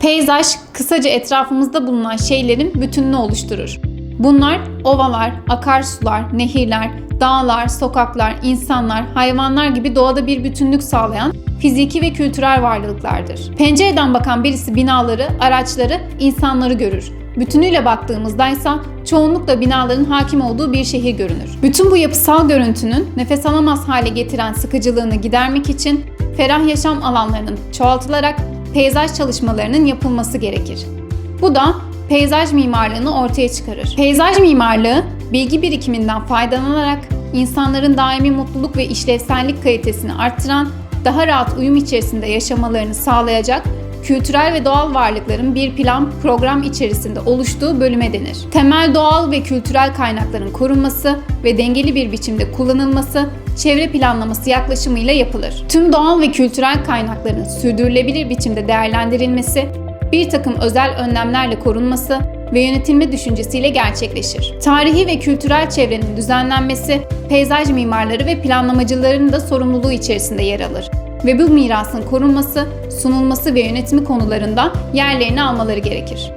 Peyzaj, kısaca etrafımızda bulunan şeylerin bütününü oluşturur. Bunlar ovalar, akarsular, nehirler, dağlar, sokaklar, insanlar, hayvanlar gibi doğada bir bütünlük sağlayan fiziki ve kültürel varlıklardır. Pencereden bakan birisi binaları, araçları, insanları görür. Bütünüyle baktığımızda ise çoğunlukla binaların hakim olduğu bir şehir görünür. Bütün bu yapısal görüntünün nefes alamaz hale getiren sıkıcılığını gidermek için ferah yaşam alanlarının çoğaltılarak peyzaj çalışmalarının yapılması gerekir. Bu da peyzaj mimarlığını ortaya çıkarır. Peyzaj mimarlığı bilgi birikiminden faydalanarak insanların daimi mutluluk ve işlevsellik kalitesini arttıran, daha rahat uyum içerisinde yaşamalarını sağlayacak kültürel ve doğal varlıkların bir plan, program içerisinde oluştuğu bölüme denir. Temel doğal ve kültürel kaynakların korunması ve dengeli bir biçimde kullanılması çevre planlaması yaklaşımıyla yapılır. Tüm doğal ve kültürel kaynakların sürdürülebilir biçimde değerlendirilmesi, bir takım özel önlemlerle korunması ve yönetilme düşüncesiyle gerçekleşir. Tarihi ve kültürel çevrenin düzenlenmesi, peyzaj mimarları ve planlamacıların da sorumluluğu içerisinde yer alır ve bu mirasın korunması, sunulması ve yönetimi konularında yerlerini almaları gerekir.